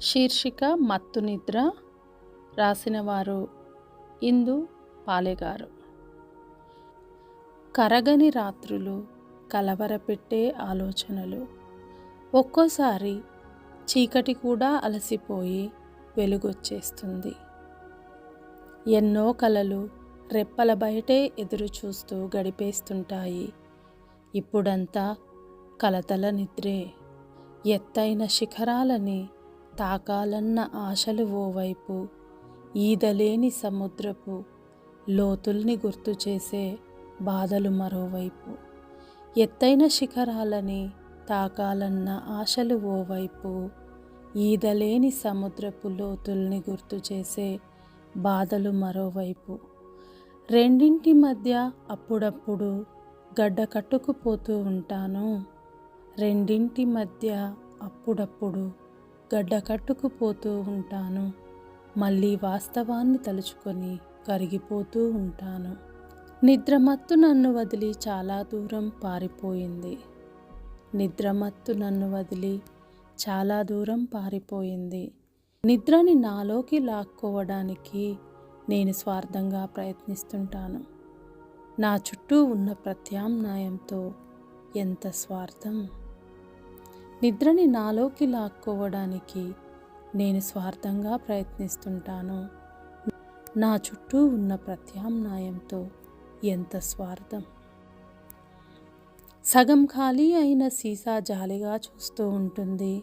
శీర్షిక మత్తు నిద్ర రాసినవారు ఇందు పాలెగారు. కరగని రాత్రులు కలవరపెట్టే ఆలోచనలు. ఒక్కోసారి చీకటి కూడా అలసిపోయి వెలుగొచ్చేస్తుంది. ఎన్నో కలలు రెప్పల బయటే ఎదురు చూస్తూ గడిపేస్తుంటాయి. ఇప్పుడంతా కలతల నిద్రే. ఎత్తైన శిఖరాలని తాకాలన్న ఆశలు ఓవైపు ఈదలేని సముద్రపు లోతుల్ని గుర్తు చేసే బాధలు మరోవైపు. ఎత్తైన శిఖరాలని తాకాలన్న ఆశలు ఓవైపు ఈదలేని సముద్రపు లోతుల్ని గుర్తు చేసే బాధలు మరోవైపు. రెండింటి మధ్య అప్పుడప్పుడు గడ్డ కట్టుకుపోతూ ఉంటాను. రెండింటి మధ్య అప్పుడప్పుడు గడ్డ కట్టుకుపోతూ ఉంటాను. మళ్ళీ వాస్తవాన్ని తలుచుకొని కరిగిపోతూ ఉంటాను. నిద్రమత్తు నన్ను వదిలి చాలా దూరం పారిపోయింది. నిద్రమత్తు నన్ను వదిలి చాలా దూరం పారిపోయింది. నిద్రని నాలోకి లాక్కోవడానికి నేను స్వార్థంగా ప్రయత్నిస్తుంటాను. నా చుట్టూ ఉన్న ప్రత్యామ్నాయంతో ఎంత స్వార్థం? నిద్రని నాలోకి లాక్కోవడానికి నేను స్వార్థంగా ప్రయత్నిస్తుంటాను. నా చుట్టూ ఉన్న ప్రత్యామ్నాయంతో ఎంత స్వార్థం? సగం ఖాళీ అయిన సీసా జాలిగా చూస్తూ ఉంటుంది.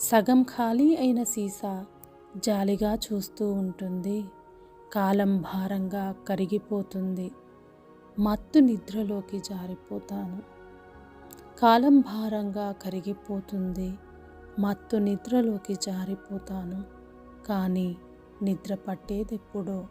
సగం ఖాళీ అయిన సీసా జాలిగా చూస్తూ ఉంటుంది. కాలం భారంగా కరిగిపోతుంది. మత్తు నిద్రలోకి జారిపోతాను. కాలం భారంగా కరిగిపోతుంది. మత్తు నిద్రలోకి జారిపోతాను. కానీ నిద్ర పట్టేదెప్పుడో